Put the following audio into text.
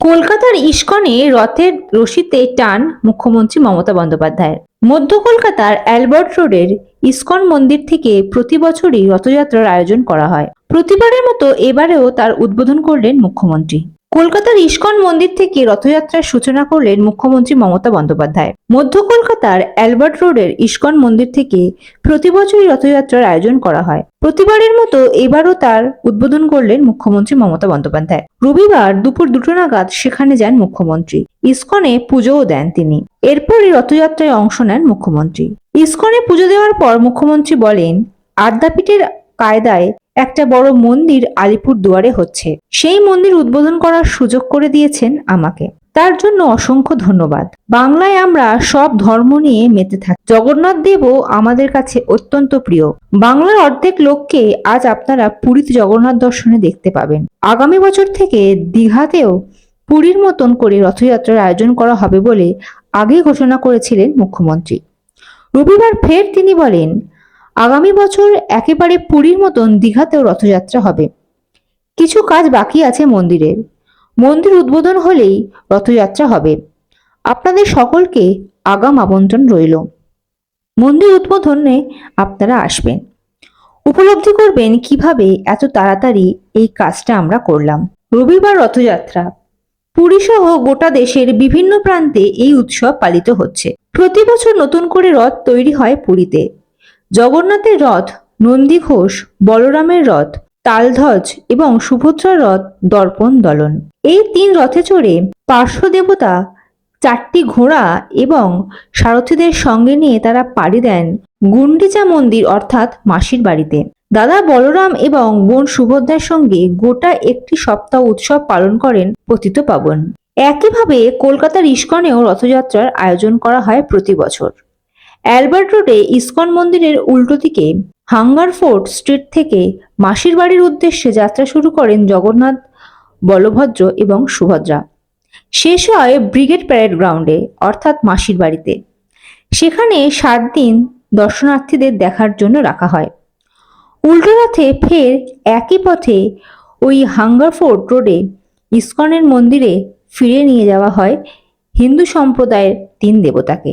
কলকাতার ইস্কনে রথের রশিতে টান মুখ্যমন্ত্রী মমতা বন্দ্যোপাধ্যায়ের। মধ্য কলকাতার অ্যালবার্ট রোডের ইস্কন মন্দির থেকে প্রতি বছরই রথযাত্রার আয়োজন করা হয়। প্রতিবারের মতো এবারেও তার উদ্বোধন করলেন মুখ্যমন্ত্রী। কলকাতার ইস্কন মন্দির থেকে রথযাত্রার সূচনা করলেন মুখ্যমন্ত্রী মমতা বন্দ্যোপাধ্যায়। মধ্য কলকাতার অ্যালবার্ট রোডের ইস্কন মন্দির থেকে প্রতি বছরই রথযাত্রার আয়োজন করা হয়। প্রতিবারের মতো এবারও তার উদ্বোধন করলেন মুখ্যমন্ত্রী মমতা বন্দ্যোপাধ্যায়। রবিবার দুপুর দুটো নাগাদ সেখানে যান মুখ্যমন্ত্রী। ইস্কনে পুজোও দেন তিনি। এরপরই রথযাত্রায় অংশ নেন মুখ্যমন্ত্রী। ইস্কনে পুজো দেওয়ার পর মুখ্যমন্ত্রী বলেন, আদ্যাপীঠের কায়দায় একটা বড় মন্দির আলিপুর দুয়ারে হচ্ছে। সেই মন্দির উদ্বোধন করার সুযোগ করে দিয়েছেন আমাকে। তার জন্য অসংখ্য ধন্যবাদ। বাংলায় আমরা সব ধর্ম নিয়ে মেতে থাকি। জগন্নাথ দেবও আমাদের কাছে অত্যন্ত প্রিয়। বাংলার অর্ধেক লোককে আজ আপনারা পুরীতে জগন্নাথ দর্শনে দেখতে পাবেন। আগামী বছর থেকে দীঘাতেও পুরীর মতন করে রথযাত্রার আয়োজন করা হবে বলে আগেই ঘোষণা করেছিলেন মুখ্যমন্ত্রী। রবিবার ফের তিনি বলেন আগামী বছর একেবারে পুরীর মতন দীঘাতেও রথযাত্রা হবে। কিছু কাজ বাকি আছে মন্দিরের। মন্দির উদ্বোধন হলেই রথযাত্রা হবে। আপনাদের সকলকে আগাম আমন্ত্রণ রইল। মন্দির উদ্বোধনে আপনারা আসবেন। উপলব্ধি করবেন কীভাবে এত তাড়াতাড়ি এই কাজটা আমরা করলাম। রবিবার রথযাত্রা। পুরী সহ গোটা দেশের বিভিন্ন প্রান্তে এই উৎসব পালিত হচ্ছে। প্রতি বছর নতুন করে রথ তৈরি হয় পুরীতে। জগন্নাথের রথ, নন্দী ঘোষ, বলরামের রথ, তালধ্বজ এবং সুভদ্রার রথ, দর্পণ দলন। এই তিন রথে চড়ে পার্শ্ব দেবতা চারটি ঘোড়া এবং সারথীদের সঙ্গে নিয়ে তারা পাড়ি দেন গুন্ডিচা মন্দির অর্থাৎ মাসির বাড়িতে। দাদা বলরাম এবং বোন সুভদ্রার সঙ্গে গোটা একটি সপ্তাহ উৎসব পালন করেন পতিত পাবন একইভাবে কলকাতার ইস্কনেও রথযাত্রার আয়োজন করা হয় প্রতি বছর। অ্যালবার্ট রোডে ইস্কন মন্দিরের উল্টো দিকে হাঙ্গার ফোর্ট স্ট্রিট থেকে মাসির বাড়ির উদ্দেশ্যে যাত্রা শুরু করেন জগন্নাথ, বলভদ্র এবং সুভদ্রা। শেষ হয় ব্রিগেড প্যারেড গ্রাউন্ডে, অর্থাৎ মাসির বাড়িতে। সেখানে সাত দিন দর্শনার্থীদের দেখার জন্য রাখা হয়। উল্টো রথে ফের একই পথে ওই হাঙ্গার ফোর্ট রোডে ইস্কনের মন্দিরে ফিরে নিয়ে যাওয়া হয় হিন্দু সম্প্রদায়ের তিন দেবতাকে।